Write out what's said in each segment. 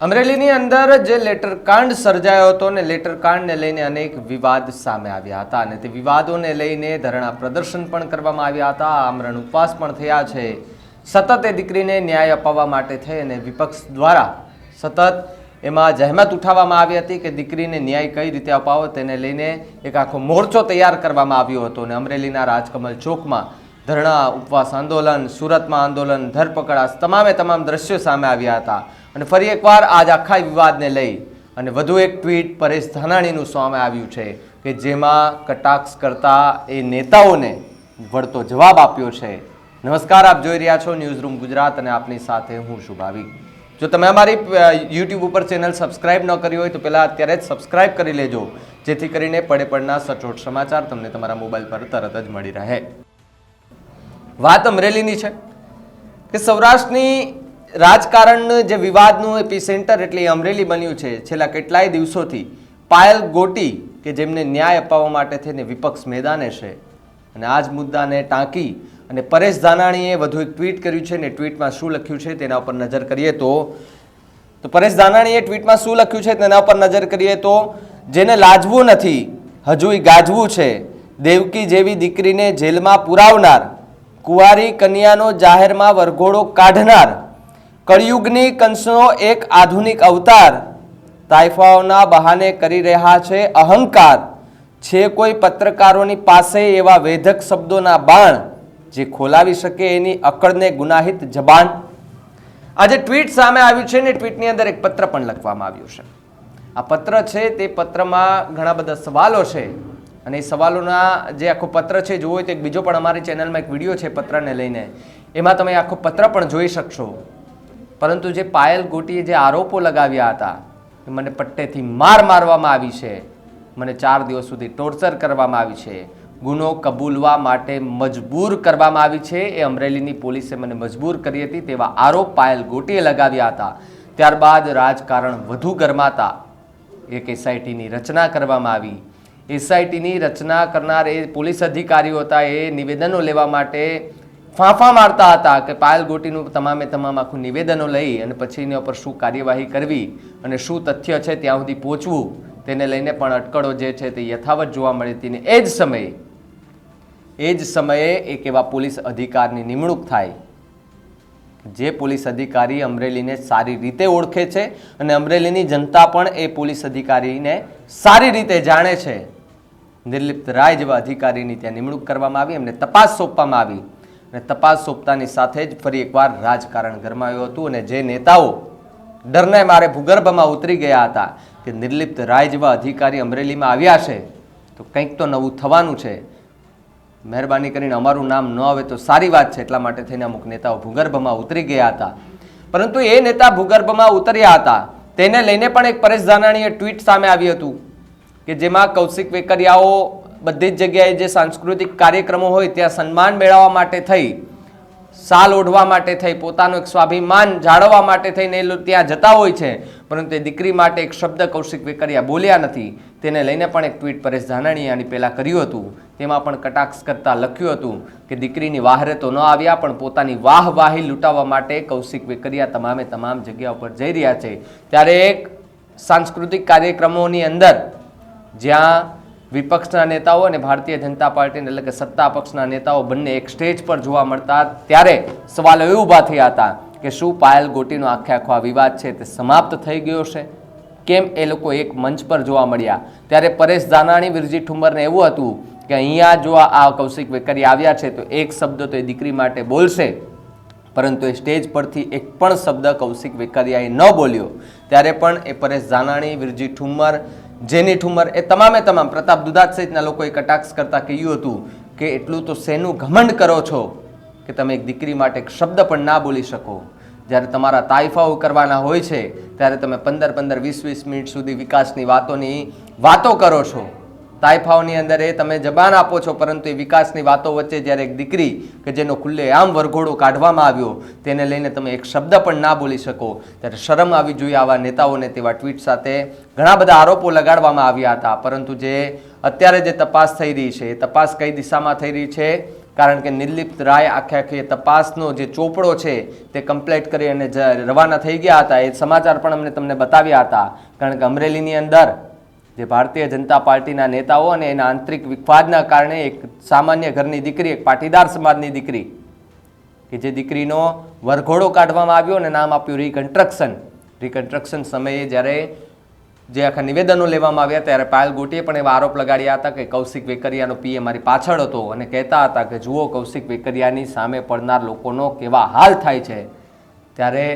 અમરેલીની અંદર જે લેટર કાંડ સર્જાયો હતો ને લેટર કાંડને લઈને અનેક વિવાદ સામે આવ્યા હતા અને તે વિવાદોને લઈને ધરણા પ્રદર્શન પણ કરવામાં આવ્યા હતા. આમરણ ઉપવાસ પણ થયા છે. સતત એ દીકરીને ન્યાય અપાવવા માટે થઈ અને વિપક્ષ દ્વારા સતત એમાં જહેમત ઉઠાવવામાં આવી હતી કે દીકરીને ન્યાય કઈ રીતે અપાવો તેને લઈને એક આખો મોરચો તૈયાર કરવામાં આવ્યો હતો અને અમરેલીના રાજકમલ ચોકમાં ધરણા ઉપવાસ આંદોલન, સુરતમાં આંદોલન ધરપકડ આ તમામે તમામ દ્રશ્યો સામે આવ્યા હતા. અને ફરી એકવાર આજ આખા વિવાદને લઈ અને વધુ એક ટ્વીટ પરેશ ધાનાણીનું સામે આવ્યું છે કે જેમાં કટાક્ષ કરતા એ નેતાઓને વળતો જવાબ આપ્યો છે. નમસ્કાર, આપ જોઈ રહ્યા છો ન્યૂઝ રૂમ ગુજરાત અને આપની સાથે હું શુભાવી જો તમે અમારી યુટ્યુબ ઉપર ચેનલ સબસ્ક્રાઇબ ન કરી હોય તો પહેલાં અત્યારે જ સબસ્ક્રાઇબ કરી લેજો, જેથી કરીને પડે પડના સચોટ સમાચાર તમને તમારા મોબાઈલ પર તરત જ મળી રહે. વાત અમરેલીની છે કે સૌરાષ્ટ્રની રાજકારણનું જે વિવાદનું એપી સેન્ટર એટલે અમરેલી બન્યું છે, છેલ્લા કેટલાય દિવસોથી પાયલ ગોટી કે જેમને ન્યાય અપાવવા માટે થઈને વિપક્ષ મેદાને છે. અને આ જ મુદ્દાને ટાંકી અને પરેશ ધાનાણીએ વધુ એક ટ્વીટ કર્યું છે ને ટ્વીટમાં શું લખ્યું છે તેના ઉપર નજર કરીએ તો તો પરેશ ધાનાણીએ ટ્વીટમાં શું લખ્યું છે તેના ઉપર નજર કરીએ તો, જેને લાજવું નથી, હજુય ગાજવું છે, દેવકી જેવી દીકરીને જેલમાં પુરાવનાર, કુંવારી કન્યાનો જાહેરમાં વરઘોડો કાઢનાર કળિયુગની કંસનો એક આધુનિક અવતાર તાઇફાઓના બહાને કરી રહ્યા છે. અહંકાર છે કોઈ પત્રકારોની પાસે એવા વેધક શબ્દોના બાણ જે ખોલાવી શકે એની અકળને ગુનાહિત જબાન. આજે ટ્વીટ સામે આવ્યું છે ને ટ્વીટની અંદર એક પત્ર પણ લખવામાં આવ્યું છે. આ પત્ર છે તે પત્રમાં ઘણા બધા સવાલો છે અને એ સવાલોના જે આખો પત્ર છે જોવો તો એક બીજો પણ અમારી ચેનલમાં એક વીડિયો છે પત્રને લઈને. એમાં તમે આખો પત્ર પણ જોઈ શકશો. પરંતુ જે પાયલ ગોટીએ જે આરોપો લગાવ્યા હતા કે મને પટ્ટેથી માર મારવામાં આવી છે. મને ચાર દિવસ સુધી ટોર્ચર કરવામાં આવી છે. ગુનો કબૂલવા માટે મજબૂર કરવામાં આવી છે. એ અમરેલીની પોલીસે મને મજબૂર કરી હતી તેવા આરોપ પાયલ ગોટીએ લગાવ્યા હતા. ત્યારબાદ રાજકારણ વધુ ગરમાતા એક એસઆઈટીની રચના કરવામાં આવી. એસઆઈટીની રચના કરનાર એ પોલીસ અધિકારીઓ હતા. એ નિવેદનો લેવા માટે ફાંફા મારતા હતા કે પાયલ ગોટીનું તમામે તમામ આખું નિવેદનો લઈ અને પછી એના ઉપર શું કાર્યવાહી કરવી અને શું તથ્ય છે ત્યાં સુધી પહોંચવું, તેને લઈને પણ અટકળો જે છે તે યથાવત જોવા મળી હતી ને એ જ સમયે, એ જ સમયે એક એવા પોલીસ અધિકારની નિમણૂક થાય. જે પોલીસ અધિકારી અમરેલીને સારી રીતે ઓળખે છે અને અમરેલીની જનતા પણ એ પોલીસ અધિકારીને સારી રીતે જાણે છે. નિર્લિપ્ત રાય જેવા અધિકારીની ત્યાં નિમણૂક કરવામાં આવી, એમને તપાસ સોંપવામાં આવી. અને તપાસ સોંપતાની સાથે જ ફરી એકવાર રાજકારણ ગરમાયું હતું અને જે નેતાઓ ડરને મારે ભૂગર્ભમાં ઉતરી ગયા હતા કે નિર્લિપ્ત રાય જેવા અધિકારી અમરેલીમાં આવ્યા છે, તો કંઈક તો નવું થવાનું છે. મહેરબાની કરીને અમારું નામ ન આવે તો સારી વાત છે, એટલા માટે થઈને અમુક નેતાઓ ભૂગર્ભમાં ઉતરી ગયા હતા. પરંતુ એ નેતા ભૂગર્ભમાં ઉતર્યા હતા. તેને લઈને પણ એક પરેશ ધાનાણીએ ટ્વીટ સામે આવ્યું હતું કે જેમાં કૌશિક વેકરિયાઓ બધી જ જગ્યાએ જે સાંસ્કૃતિક કાર્યક્રમો હોય ત્યાં સન્માન મેળવવા માટે થઈ, સાલ ઓઢવા માટે થઈ, પોતાનું એક સ્વાભિમાન જાળવવા માટે થઈને એ ત્યાં જતા હોય છે. પરંતુ એ દીકરી માટે એક શબ્દ કૌશિક વેકરિયા બોલ્યા નથી. તેને લઈને પણ એક ટ્વીટ પરેશ ધાનાણીએ આની પહેલાં કર્યું હતું. તેમાં પણ કટાક્ષ કરતાં લખ્યું હતું કે દીકરીની વાહરે તો ન આવ્યા, પણ પોતાની વાહ વાહી લૂંટાવવા માટે કૌશિક વેકરિયા તમામે તમામ જગ્યા ઉપર જઈ રહ્યા છે. ત્યારે એક સાંસ્કૃતિક કાર્યક્રમોની અંદર જ્યાં વિપક્ષના નેતાઓ અને ભારતીય જનતા પાર્ટીને એટલે કે સત્તા પક્ષના નેતાઓ બંને એક સ્ટેજ પર જોવા મળતા ત્યારે સવાલો એ ઊભા થયા હતા કે શું પાયલ ગોટીનો આખે આખો આ વિવાદ છે તે સમાપ્ત થઈ ગયો છે? કેમ એ લોકો એક મંચ પર જોવા મળ્યા? ત્યારે પરેશ દાનાણી વિરજી ઠુંબરને એવું હતું કે અહીંયા જો આ કૌશિક વેકરી આવ્યા છે તો એક શબ્દ તો એ દીકરી માટે બોલશે. પરંતુ એ સ્ટેજ પરથી એક પણ શબ્દ કૌશિક વેકરિયાએ ન બોલ્યો. ત્યારે પણ એ પરેશ જાનાણી વિરજી ઠુમ્મર જેની ઠુમર એ તમામે તમામ પ્રતાપ દુધાત સહિતના લોકોએ કટાક્ષ કરતા કહ્યું હતું કે એટલું તો શેનું ઘમંડ કરો છો કે તમે એક દીકરી માટે એક શબ્દ પણ ના બોલી શકો. જ્યારે તમારા તાઇફાઓ કરવાના હોય છે, ત્યારે તમે પંદર પંદર વીસ વીસ મિનિટ સુધી વિકાસની વાતોની વાતો કરો છો. તાઇફાઓની અંદર એ તમે જબાન આપો છો, પરંતુ એ વિકાસની વાતો વચ્ચે જ્યારે એક દીકરી કે જેનો ખુલ્લે આમ વરઘોડો કાઢવામાં આવ્યો, તેને લઈને તમે એક શબ્દ પણ ના બોલી શકો. ત્યારે શરમ આવી જોઈએ આવા નેતાઓને તેવા ટ્વીટ સાથે. ઘણા બધા આરોપો લગાડવામાં આવ્યા હતા, પરંતુ જે અત્યારે જે તપાસ થઈ રહી છે, એ તપાસ કઈ દિશામાં થઈ રહી છે? કારણ કે નિર્લિપ્ત રાય આખે આખી તપાસનો જે ચોપડો છે, તે કમ્પ્લીટ કરી અને રવાના થઈ ગયા હતા. એ સમાચાર પણ અમને તમને બતાવ્યા હતા. કારણ કે અમરેલીની અંદર જે ભારતીય જનતા પાર્ટીના નેતાઓ અને એના આંતરિક વિખવાદના કારણે એક સામાન્ય ઘરની દીકરી, એક પાટીદાર સમાજની દીકરી, કે જે દીકરીનો વરઘોડો કાઢવામાં આવ્યો અને નામ આપ્યું રિકન્સ્ટ્રક્શન રિકન્સ્ટ્રક્શન સમયે જ્યારે જે આખા નિવેદનો લેવામાં આવ્યા ત્યારે પાયલ ગોટીએ પણ એવા આરોપ લગાડ્યા હતા કે કૌશિક વેકરિયાનો પીએ મારી પાછળ હતો અને કહેતા હતા કે જુઓ કૌશિક વેકરિયાની સામે પડનાર લોકોનો કેવા હાલ થાય છે. ત્યારે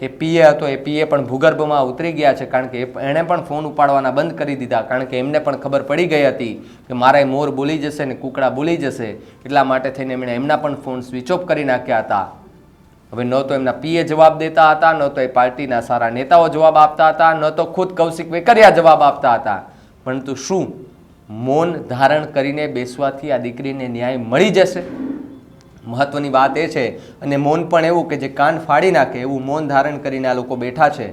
એ પીએ હતો, એ પીએ પણ ભૂગર્ભમાં ઉતરી ગયા છે કારણ કે એણે પણ ફોન ઉપાડવાના બંધ કરી દીધા કારણ કે એમને પણ ખબર પડી ગઈ હતી કે મારા મોર બોલી જશે ને કુકડા બોલી જશે એટલા માટે થઈને એમણે એમના પણ ફોન સ્વિચ ઓફ કરી નાખ્યા હતા. હવે ન તો એમના પીએ જવાબ દેતા હતા, ન તો એ પાર્ટીના સારા નેતાઓ જવાબ આપતા હતા, ન તો ખુદ કૌશિક વેકરિયા જવાબ આપતા હતા. પરંતુ શું મૌન ધારણ કરીને બેસવાથી આ દીકરીને ન્યાય મળી જશે? મહત્વની વાત એ છે અને મૌન પણ એવું કે જે કાન ફાડી નાખે એવું મૌન ધારણ કરીને આ લોકો બેઠા છે.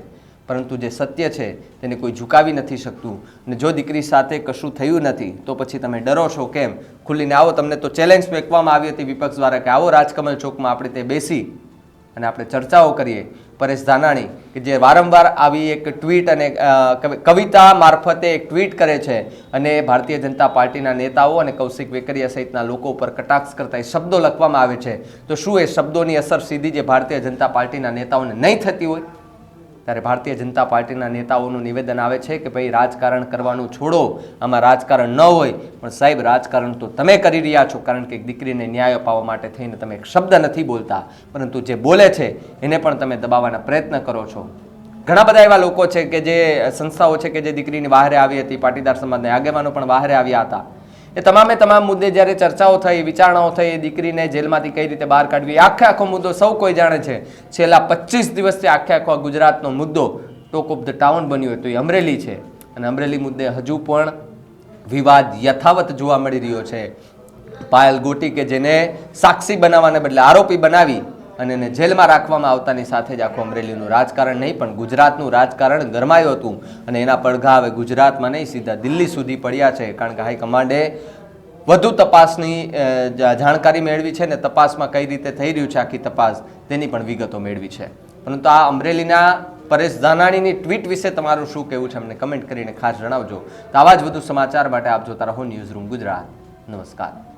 પરંતુ જે સત્ય છે તેને કોઈ ઝુકાવી નથી શકતું. અને જો દીકરી સાથે કશું થયું નથી, તો પછી તમે ડરો છો કેમ? ખુલ્લીને આવો, તમને તો ચેલેન્જ ફેંકવામાં આવી હતી વિપક્ષ દ્વારા કે આવો રાજકમલ ચોકમાં આપણે તે બેસી અને આપણે ચર્ચાઓ કરીએ. પરેશ ધાનાણી, કે જે વારંવાર આવી એક ટ્વીટ અને કવિતા મારફતે એક ટ્વીટ કરે છે અને ભારતીય જનતા પાર્ટીના નેતાઓ અને કૌશિક વેકરિયા સહિતના લોકો ઉપર કટાક્ષ કરતા એ શબ્દો લખવામાં આવે છે. તો શું એ શબ્દોની અસર સીધી જે ભારતીય જનતા પાર્ટીના નેતાઓને નહીં થતી હોય? ત્યારે ભારતીય જનતા પાર્ટીના નેતાઓનું નિવેદન આવે છે કે ભાઈ, રાજકારણ કરવાનું છોડો. આમાં રાજકારણ ન હોય, પણ સાહેબ, રાજકારણ તો તમે કરી રહ્યા છો, કારણ કે દીકરીને ન્યાય અપાવવા માટે થઈને તમે એક શબ્દ નથી બોલતા. પરંતુ જે બોલે છે, એને પણ તમે દબાવવાના પ્રયત્ન કરો છો. ઘણા બધા એવા લોકો છે કે જે સંસ્થાઓ છે કે જે દીકરીની બહારે આવી હતી, પાટીદાર સમાજના આગેવાનો પણ બહારે આવ્યા હતા. એ તમામે તમામ મુદ્દે જ્યારે ચર્ચાઓ થઈ, વિચારણાઓ થઈ, એ દીકરીને જેલમાંથી કઈ રીતે બહાર કાઢવી આખે આખો મુદ્દો સૌ કોઈ જાણે છે. છેલ્લા પચીસ દિવસથી આખે આખો ગુજરાતનો મુદ્દો ટોક ઓફ ધ ટાઉન બન્યો હોય તો એ અમરેલી છે. અને અમરેલી મુદ્દે હજુ પણ વિવાદ યથાવત જોવા મળી રહ્યો છે. પાયલ ગોટી કે જેને સાક્ષી બનાવવાને બદલે આરોપી બનાવી અને એને જેલમાં રાખવામાં આવતાની સાથે જ આખું અમરેલીનું રાજકારણ નહીં, પણ ગુજરાતનું રાજકારણ ગરમાયું હતું. અને એના પડઘા હવે ગુજરાતમાં નહીં, સીધા દિલ્હી સુધી પડ્યા છે. કારણ કે હાઈકમાન્ડે વધુ તપાસની જાણકારી મેળવી છે ને તપાસમાં કઈ રીતે થઈ રહ્યું છે આખી તપાસ, તેની પણ વિગતો મેળવી છે. પરંતુ આ અમરેલીના પરેશ ધાનાણીની ટ્વીટ વિશે તમારું શું કહેવું છે, અમને કમેન્ટ કરીને ખાસ જણાવજો. તો આવા જ વધુ સમાચાર માટે આપ જોતા રહો ન્યૂઝ રૂમ ગુજરાત. નમસ્કાર.